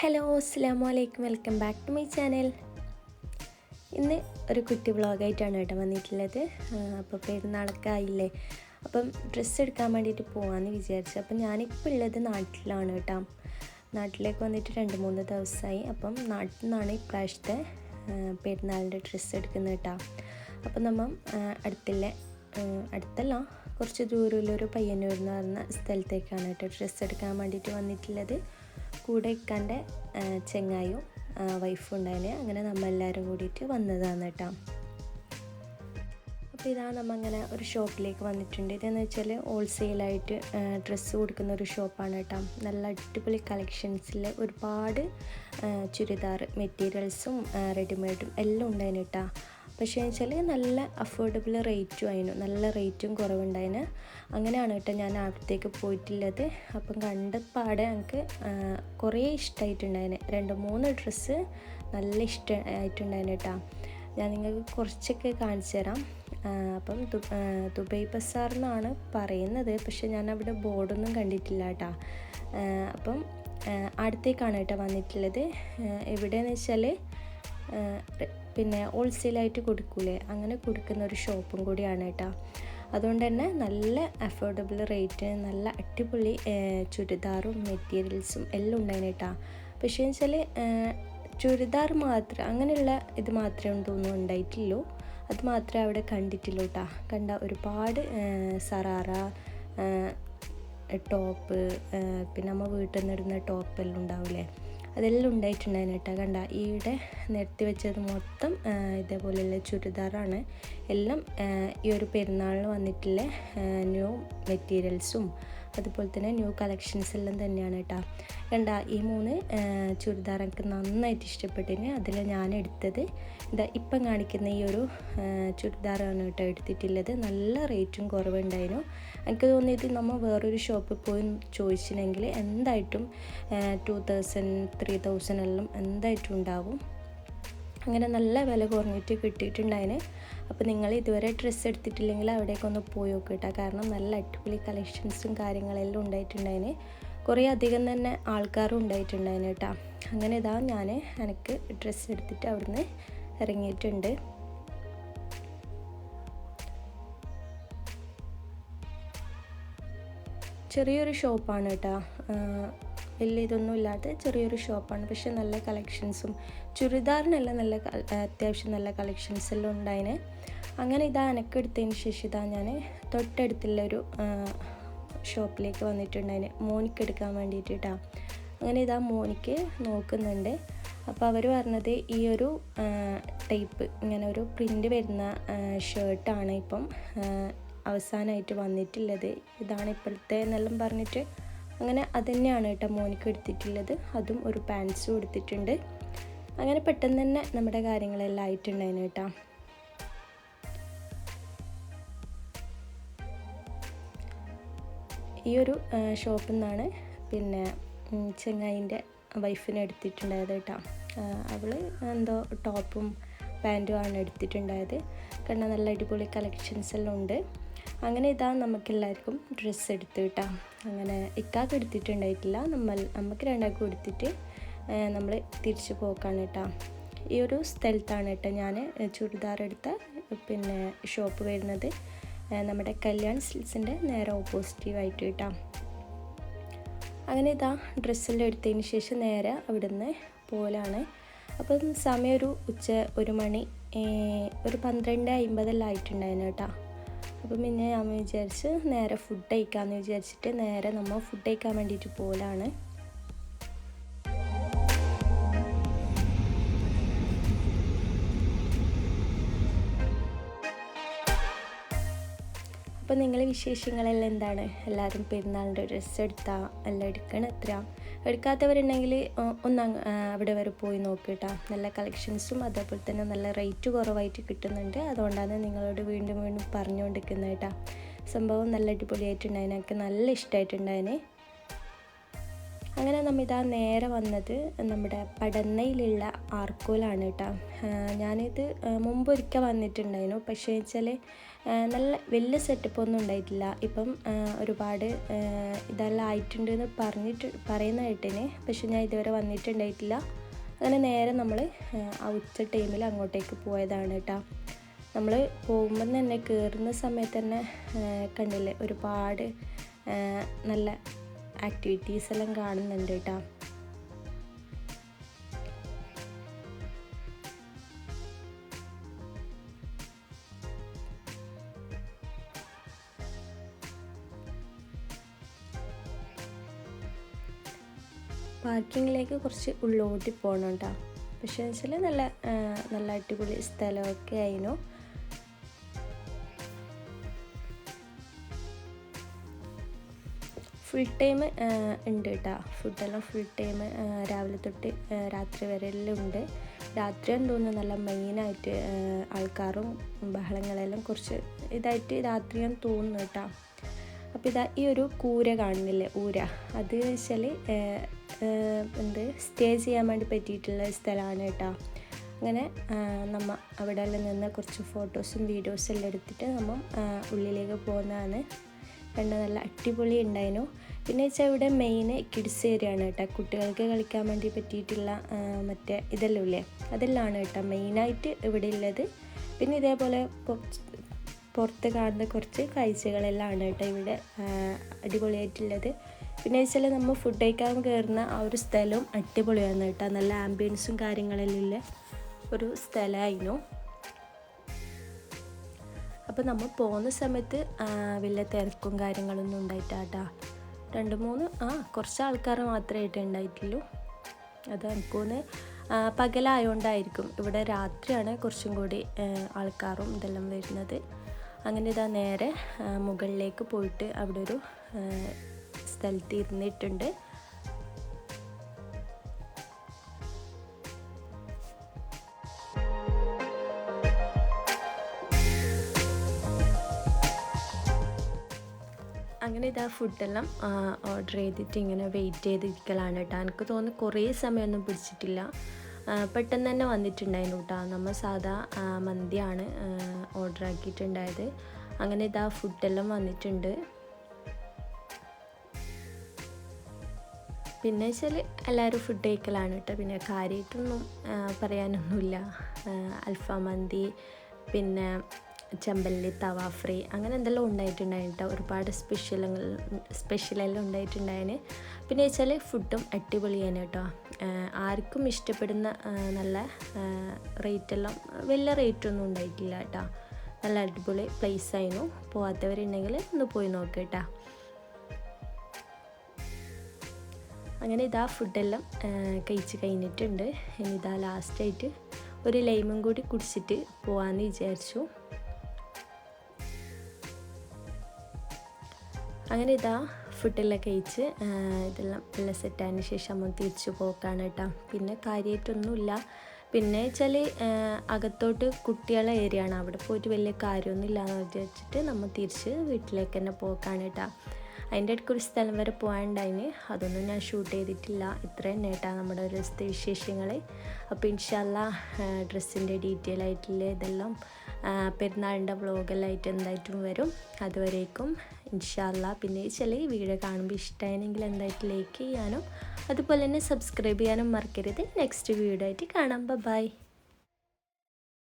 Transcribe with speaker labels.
Speaker 1: Hello അസ്സാം വലൈക്കും welcome back to my channel. ഇന്ന് ഒരു കുട്ടി വ്ളോഗായിട്ടാണ് കേട്ടോ വന്നിട്ടുള്ളത്. അപ്പോൾ പെരുന്നാളൊക്കെ ആയില്ലേ അപ്പം ഡ്രസ്സ് എടുക്കാൻ വേണ്ടിയിട്ട് പോകാമെന്ന് വിചാരിച്ചു. അപ്പം ഞാനിപ്പോൾ ഉള്ളത് നാട്ടിലാണ് കേട്ടോ. നാട്ടിലേക്ക് വന്നിട്ട് രണ്ട് മൂന്ന് ദിവസമായി അപ്പം നാട്ടിൽ നിന്നാണ് ഇപ്രാവശ്യത്തെ പെരുന്നാളിന്റെ ഡ്രസ്സ് എടുക്കുന്നത് കേട്ടോ. അപ്പം നമ്മൾ അടുത്തുള്ള അടുത്തല്ല കുറച്ച് ദൂരമുള്ളൊരു പയ്യന്നൂർ എന്ന് പറഞ്ഞ സ്ഥലത്തേക്കാണ് കേട്ടോ ഡ്രസ്സ് എടുക്കാൻ വേണ്ടിയിട്ട് വന്നിട്ടുള്ളത്. കൂടെ ഇക്കാന്റെ ചെങ്ങായും വൈഫും ഉണ്ടായിന് അങ്ങനെ നമ്മളെല്ലാവരും കൂടിയിട്ട് വന്നതാണ് കേട്ടോ. അപ്പോൾ ഇതാ നമ്മ അങ്ങനെ ഒരു ഷോപ്പിലേക്ക് വന്നിട്ടുണ്ട്. ഇതെന്ന് വെച്ചാൽ ഹോൾസെയിലായിട്ട് ഡ്രസ്സ് കൊടുക്കുന്ന ഒരു ഷോപ്പാണ് കേട്ടോ. നല്ല അടിപൊളി കളക്ഷൻസിൽ ഒരുപാട് ചുരിദാർ മെറ്റീരിയൽസും റെഡിമെയ്ഡും എല്ലാം ഉണ്ടായിരുന്നു കേട്ടോ. പക്ഷേ വെച്ചാൽ നല്ല അഫോർഡബിൾ റേറ്റും ആയിരുന്നു. നല്ല റേറ്റും കുറവുണ്ടായിന് അങ്ങനെയാണ് കേട്ടോ ഞാൻ അവിടത്തേക്ക് പോയിട്ടുള്ളത്. അപ്പം കണ്ട പാടെ കുറേ ഇഷ്ടമായിട്ടുണ്ടായിന് രണ്ട് മൂന്ന് ഡ്രസ്സ് നല്ല ഇഷ്ടമായിട്ടുണ്ടായിന് കേട്ടോ. ഞാൻ നിങ്ങൾക്ക് കുറച്ചൊക്കെ കാണിച്ചു തരാം. അപ്പം ദുബൈ ബസാർ എന്നാണ് പറയുന്നത്. പക്ഷെ ഞാൻ അവിടെ ബോർഡൊന്നും കണ്ടിട്ടില്ല കേട്ടോ. അപ്പം അടുത്തേക്കാണ് കേട്ടോ വന്നിട്ടുള്ളത്. എവിടെയെന്ന് വെച്ചാൽ പിന്നെ ഹോൾസെയിലായിട്ട് കൊടുക്കൂലേ? അങ്ങനെ കൊടുക്കുന്ന ഒരു ഷോപ്പും കൂടിയാണ് കേട്ടോ. അതുകൊണ്ട് തന്നെ നല്ല അഫോർഡബിൾ റേറ്റ് നല്ല അടിപൊളി ചുരിദാറും മെറ്റീരിയൽസും എല്ലാം ഉണ്ടായിരുന്നു കേട്ടോ. പക്ഷേ വെച്ചാൽ ചുരിദാർ മാത്രം അങ്ങനെയുള്ള ഇത് മാത്രമേ തോന്നുന്നു ഉണ്ടായിട്ടുള്ളൂ അത് മാത്രമേ അവിടെ കണ്ടിട്ടുള്ളൂ കേട്ടോ. കണ്ട ഒരുപാട് സറാറ ടോപ്പ് പിന്നെ നമ്മൾ വീട്ടിൽ നിന്ന് ഇടുന്ന ടോപ്പ് എല്ലാം ഉണ്ടാവില്ലേ? അതെല്ലാം ഉണ്ടായിട്ടുണ്ടായിരുന്നു കേട്ടോ. കണ്ട? ഈടെ നിരത്തി വെച്ചത് മൊത്തം ഇതേപോലെയുള്ള ചുരിദാറാണ്. എല്ലാം ഈ ഒരു പെരുന്നാളിന് വന്നിട്ടുള്ള ന്യൂ മെറ്റീരിയൽസും അതുപോലെ തന്നെ ന്യൂ കളക്ഷൻസ് എല്ലാം തന്നെയാണ് കേട്ടോ. കണ്ട? ഈ മൂന്ന് ചുരിദാർ എനിക്ക് നന്നായിട്ട് ഇഷ്ടപ്പെട്ടിന്. അതിൽ ഞാൻ എടുത്തത്. ഇതാ ഇപ്പം കാണിക്കുന്ന ഈ ഒരു ചുരിദാറാണ് കേട്ടോ എടുത്തിട്ടുള്ളത്. നല്ല റേറ്റും കുറവുണ്ടായിരുന്നു. എനിക്ക് തോന്നിയത് നമ്മൾ വേറൊരു ഷോപ്പിൽ പോയി ചോദിച്ചിട്ടുണ്ടെങ്കിൽ എന്തായിട്ടും ടു തൗസൻഡ് ത്രീ തൗസൻഡ് എല്ലാം എന്തായിട്ടും ഉണ്ടാവും. അങ്ങനെ നല്ല വില കുറഞ്ഞിട്ട് കിട്ടിയിട്ടുണ്ടായിന്. അപ്പോൾ നിങ്ങൾ ഇതുവരെ ഡ്രസ്സ് എടുത്തിട്ടില്ലെങ്കിൽ അവിടേക്കൊന്ന് പോയി നോക്കുക കേട്ടോ കാരണം നല്ല അടിപൊളി കളക്ഷൻസും കാര്യങ്ങളെല്ലാം ഉണ്ടായിട്ടുണ്ടായിന്. കുറേ അധികം തന്നെ ആൾക്കാരും ഉണ്ടായിട്ടുണ്ടായിന് കേട്ടോ. അങ്ങനെ ഇതാ ഞാൻ എനിക്ക് ഡ്രസ്സ് എടുത്തിട്ട് അവിടുന്ന് ഇറങ്ങിയിട്ടുണ്ട്. ചെറിയൊരു ഷോപ്പാണ് കേട്ടോ. വലിയ ഇതൊന്നും ഇല്ലാത്ത ചെറിയൊരു ഷോപ്പാണ്. പക്ഷെ നല്ല കളക്ഷൻസും ചുരിദാറിനെല്ലാം നല്ല അത്യാവശ്യം നല്ല കളക്ഷൻസ് എല്ലാം ഉണ്ടായിന്. അങ്ങനെ ഇതാ എനക്കെടുത്തതിന് ശേഷം ഇതാ ഞാൻ തൊട്ടടുത്തുള്ള ഒരു ഷോപ്പിലേക്ക് വന്നിട്ടുണ്ടായിന്. മോനിക്ക് എടുക്കാൻ വേണ്ടിയിട്ട് കേട്ടോ അങ്ങനെ ഇതാ മോനിക്ക് നോക്കുന്നുണ്ട്. അപ്പോൾ അവർ പറഞ്ഞത് ഈ ഒരു ടൈപ്പ് ഇങ്ങനെ ഒരു പ്രിന്റ് വരുന്ന ഷർട്ടാണ് ഇപ്പം അവസാനമായിട്ട് വന്നിട്ടുള്ളത്. ഇതാണ് ഇപ്പോഴത്തെ എന്നെല്ലാം പറഞ്ഞിട്ട് അങ്ങനെ തന്നെയാണ് കേട്ടോ മോനിക്ക് എടുത്തിട്ടുള്ളത്. അതും ഒരു പാൻസും എടുത്തിട്ടുണ്ട്. അങ്ങനെ പെട്ടെന്ന് തന്നെ നമ്മുടെ കാര്യങ്ങളെല്ലാം ആയിട്ടുണ്ടായിരുന്നു കേട്ടോ. ഈ ഒരു ഷോപ്പിൽ നിന്നാണ് പിന്നെ ചെങ്ങായിന്റെ വൈഫിനെ എടുത്തിട്ടുണ്ടായത് കേട്ടോ. അവൾ എന്തോ ടോപ്പും പാന്റും ആണ് എടുത്തിട്ടുണ്ടായത്. കാരണം നല്ല അടിപൊളി കളക്ഷൻസ് എല്ലാം ഉണ്ട്. അങ്ങനെ ഇതാ നമുക്കെല്ലാവർക്കും ഡ്രസ്സ് എടുത്ത് കേട്ടോ. അങ്ങനെ ഇക്കാക്ക് എടുത്തിട്ടുണ്ടായിട്ടില്ല. നമ്മൾ നമുക്ക് രണ്ടാക്കും എടുത്തിട്ട് നമ്മൾ തിരിച്ചു പോക്കാണ് കേട്ടോ. ഈ ഒരു സ്ഥലത്താണ് കേട്ടോ ഞാൻ ചുരിദാർ എടുത്ത പിന്നെ ഷോപ്പ് വരുന്നത്. നമ്മുടെ കല്യാൺ സിൽസിന്റെ നേരെ ഓപ്പോസിറ്റീവായിട്ട് കേട്ടോ. അങ്ങനെ ഇതാ ഡ്രസ്സെല്ലാം എടുത്തതിന് ശേഷം നേരെ അവിടുന്ന് പോലാണ്. അപ്പം സമയം ഒരു ഉച്ച ഒരു മണി ഒരു പന്ത്രണ്ട് അമ്പതെല്ലാം ആയിട്ടുണ്ടായിരുന്നു കേട്ടോ. അപ്പം പിന്നെ ഞാൻ വിചാരിച്ച് നേരെ ഫുഡ് കഴിക്കാമെന്ന് വിചാരിച്ചിട്ട് നേരെ നമ്മൾ ഫുഡ് കഴിക്കാൻ വേണ്ടിയിട്ട് പോലാണ്. അപ്പോൾ നിങ്ങളെ വിശേഷങ്ങളെല്ലാം എന്താണ്? എല്ലാവരും പെരുന്നാളിന്റെ ഡ്രസ്സ് എടുത്താൽ എല്ലാം എടുക്കണം എത്ര എടുക്കാത്തവരുണ്ടെങ്കിൽ ഒന്ന് അവിടെ വരെ പോയി നോക്കിട്ടാ. നല്ല കളക്ഷൻസും അതേപോലെ തന്നെ നല്ല റേറ്റ് കുറവായിട്ട് കിട്ടുന്നുണ്ട്. അതുകൊണ്ടാണ് നിങ്ങളോട് വീണ്ടും വീണ്ടും പറഞ്ഞുകൊണ്ടിരിക്കുന്നത് കേട്ടോ സംഭവം നല്ല അടിപൊളിയായിട്ടുണ്ടായിരുന്നു എനിക്ക് നല്ല ഇഷ്ടമായിട്ടുണ്ടായിന്. അങ്ങനെ നമ്മൾ ഇതാ നേരെ വന്നത് നമ്മുടെ പടന്നയിലുള്ള ആർക്കോലാണ് കേട്ടോ. ഞാനിത് മുമ്പ് ഒരിക്കൽ വന്നിട്ടുണ്ടായിരുന്നു. പക്ഷേ വെച്ചാൽ നല്ല വലിയ സെറ്റപ്പ് ഒന്നും ഉണ്ടായിട്ടില്ല. ഇപ്പം ഒരുപാട് ഇതെല്ലാം ആയിട്ടുണ്ട് എന്ന് പറഞ്ഞിട്ട് പറയുന്ന കേട്ടിന്. പക്ഷെ ഞാൻ ഇതുവരെ വന്നിട്ടുണ്ടായിട്ടില്ല. അങ്ങനെ നേരെ നമ്മൾ ആ ഉച്ച ടൈമിൽ അങ്ങോട്ടേക്ക് പോയതാണ് കേട്ടോ. നമ്മൾ പോകുമ്പം തന്നെ കയറുന്ന സമയത്ത് തന്നെ കണ്ടില്ലേ ഒരുപാട് നല്ല ആക്ടിവിറ്റീസ് എല്ലാം കാണുന്നുണ്ട് കേട്ടോ. പാർക്കിങ്ങിലേക്ക് കുറച്ച് ഉള്ളോട്ടി പോകണം കേട്ടോ. പക്ഷേ വെച്ചാൽ നല്ല നല്ല അടിപൊളി സ്ഥലമൊക്കെ ആയിരുന്നു. ഫുൾ ടൈം ഉണ്ട് കേട്ടോ ഫുഡെല്ലാം ഫുൾ ടൈം രാവിലെ തൊട്ട് രാത്രി വരെ എല്ലാം ഉണ്ട് രാത്രി തോന്നുന്നു നല്ല മെയിനായിട്ട് ആൾക്കാരും ബഹളങ്ങളെല്ലാം കുറച്ച് ഇതായിട്ട് രാത്രിയാന്ന് തോന്നുന്നു കേട്ടോ അപ്പോൾ ഇതാ ഈ ഒരു കൂര കാണുന്നില്ലേ ഊര. അത് വെച്ചാൽ എന്ത് സ്റ്റേ ചെയ്യാൻ വേണ്ടി പറ്റിയിട്ടുള്ള സ്ഥലമാണ് കേട്ടോ അങ്ങനെ നമ്മൾ അവിടെ നിന്ന് കുറച്ച് ഫോട്ടോസും വീഡിയോസും എല്ലാം എടുത്തിട്ട് നമ്മൾ ഉള്ളിലേക്ക് പോകുന്നതാണ്. കണ്ട നല്ല അടിപൊളി ഉണ്ടായിരുന്നു. പിന്നെ വെച്ചാൽ ഇവിടെ മെയിൻ കിഡ്സ് ഏരിയ ആണ് കേട്ടോ. കുട്ടികൾക്ക് കളിക്കാൻ വേണ്ടി പറ്റിയിട്ടുള്ള മറ്റേ ഇതെല്ലാം ഇല്ലേ? അതെല്ലാം കേട്ടോ മെയിനായിട്ട് ഇവിടെ ഉള്ളത് പിന്നെ ഇതേപോലെ പുറത്ത് കാണുന്ന കുറച്ച് കാഴ്ചകളെല്ലാം ആണ് കേട്ടോ ഇവിടെ അടിപൊളിയായിട്ടുള്ളത്. പിന്നെ വെച്ചാൽ നമ്മൾ ഫുഡ് കഴിക്കാൻ കയറുന്ന ആ ഒരു സ്ഥലവും അടിപൊളിയാണ് കേട്ടോ. നല്ല ആംബിയൻസും കാര്യങ്ങളെല്ലാം ഉള്ള ഒരു സ്ഥലമായിരുന്നു. അപ്പോൾ നമ്മൾ പോകുന്ന സമയത്ത് വലിയ തിരക്കും കാര്യങ്ങളൊന്നും ഉണ്ടായിട്ടാട്ടാ? രണ്ട് മൂന്ന് ആ കുറച്ച് ആൾക്കാർ മാത്രമേ ആയിട്ട് ഉണ്ടായിട്ടുള്ളൂ. അത് എനിക്കൊന്ന് പകലായതുകൊണ്ടായിരിക്കും ഇവിടെ രാത്രിയാണ് കുറച്ചും കൂടി ആൾക്കാരും ഇതെല്ലാം വരുന്നത്. അങ്ങനെ ഇതാ നേരെ മുകളിലേക്ക് പോയിട്ട് അവിടെ ഒരു സ്ഥലത്ത് ഇരുന്നിട്ടുണ്ട്. ഇതാ ഫുഡെല്ലാം ഓർഡർ ചെയ്തിട്ട് ഇങ്ങനെ വെയിറ്റ് ചെയ്തിരിക്കലാണ് കേട്ടോ എനിക്ക് തോന്നുന്നു കുറേ സമയമൊന്നും പിടിച്ചിട്ടില്ല. പെട്ടെന്ന് തന്നെ വന്നിട്ടുണ്ടായിരുന്നു കേട്ടോ നമ്മൾ സാധാ മന്തിയാണ് ഓർഡർ ആക്കിയിട്ടുണ്ടായത്. അങ്ങനെ ഇതാ ഫുഡെല്ലാം വന്നിട്ടുണ്ട്. പിന്നെ വെച്ചാൽ എല്ലാവരും ഫുഡ് കഴിക്കലാണ് കേട്ടോ പിന്നെ കാര്യമായിട്ടൊന്നും പറയാനൊന്നുമില്ല. അൽഫാം മന്തി പിന്നെ ചെമ്പല്ലി തവ ഫ്രീ അങ്ങനെ എന്തെല്ലാം ഉണ്ടായിട്ടുണ്ടായിട്ട് ഒരുപാട് സ്പെഷ്യലുകൾ സ്പെഷ്യലെല്ലാം ഉണ്ടായിട്ടുണ്ടായിന്. പിന്നെ വെച്ചാൽ ഫുഡും അടിപൊളിയാണ് കേട്ടോ ആർക്കും ഇഷ്ടപ്പെടുന്ന നല്ല റേറ്റെല്ലാം വലിയ റേറ്റൊന്നും ഉണ്ടായിട്ടില്ല കേട്ടോ നല്ല അടിപൊളി പ്ലേസ് ആയിരുന്നു പോകാത്തവരുണ്ടെങ്കിൽ ഒന്ന് പോയി നോക്കേട്ടാ അങ്ങനെ ഇതാ ഫുഡെല്ലാം കഴിച്ച് കഴിഞ്ഞിട്ടുണ്ട്. ഇനി ഇതാ ലാസ്റ്റായിട്ട് ഒരു ലൈമും കൂടി കുടിച്ചിട്ട് പോകാമെന്ന് വിചാരിച്ചു. അങ്ങനെ ഇതാ ഫുഡെല്ലാം കഴിച്ച് ഇതെല്ലാം എല്ലാം സെറ്റായതിന് ശേഷം നമ്മൾ തിരിച്ചു പോക്കാണ് കേട്ടോ. പിന്നെ കാര്യമായിട്ടൊന്നുമില്ല പിന്നെ വെച്ചാൽ അകത്തോട്ട് കുട്ടികളെ ഏരിയ ആണ്. അവിടെ പോയിട്ട് വലിയ കാര്യമൊന്നുമില്ല എന്ന് വിചാരിച്ചിട്ട് നമ്മൾ തിരിച്ച് വീട്ടിലേക്ക് തന്നെ പോക്കാണ് കേട്ടോ. അതിന്റെ ഇടയ്ക്ക് ഒരു സ്ഥലം വരെ പോകാനുണ്ടായിന്. അതൊന്നും ഞാൻ ഷൂട്ട് ചെയ്തിട്ടില്ല. ഇത്രയും നേട്ടാ നമ്മുടെ ദിവസത്തെ വിശേഷങ്ങൾ അപ്പോൾ ഇൻഷല്ല ഡ്രസ്സിന്റെ ഡീറ്റെയിൽ ആയിട്ടുള്ള ഇതെല്ലാം പെരുന്നാളിന്റെ വ്ളോഗെല്ലായിട്ട് എന്തായിട്ടും വരും. അതുവരേക്കും ഇൻഷല്ല. പിന്നെ ചില വീഡിയോ കാണുമ്പോൾ ഇഷ്ടമായെങ്കിൽ എന്തായിട്ട് ലൈക്ക് ചെയ്യാനും അതുപോലെ തന്നെ സബ്സ്ക്രൈബ് ചെയ്യാനും മറക്കരുത്. നെക്സ്റ്റ് വീഡിയോ ആയിട്ട് കാണാം. ബൈ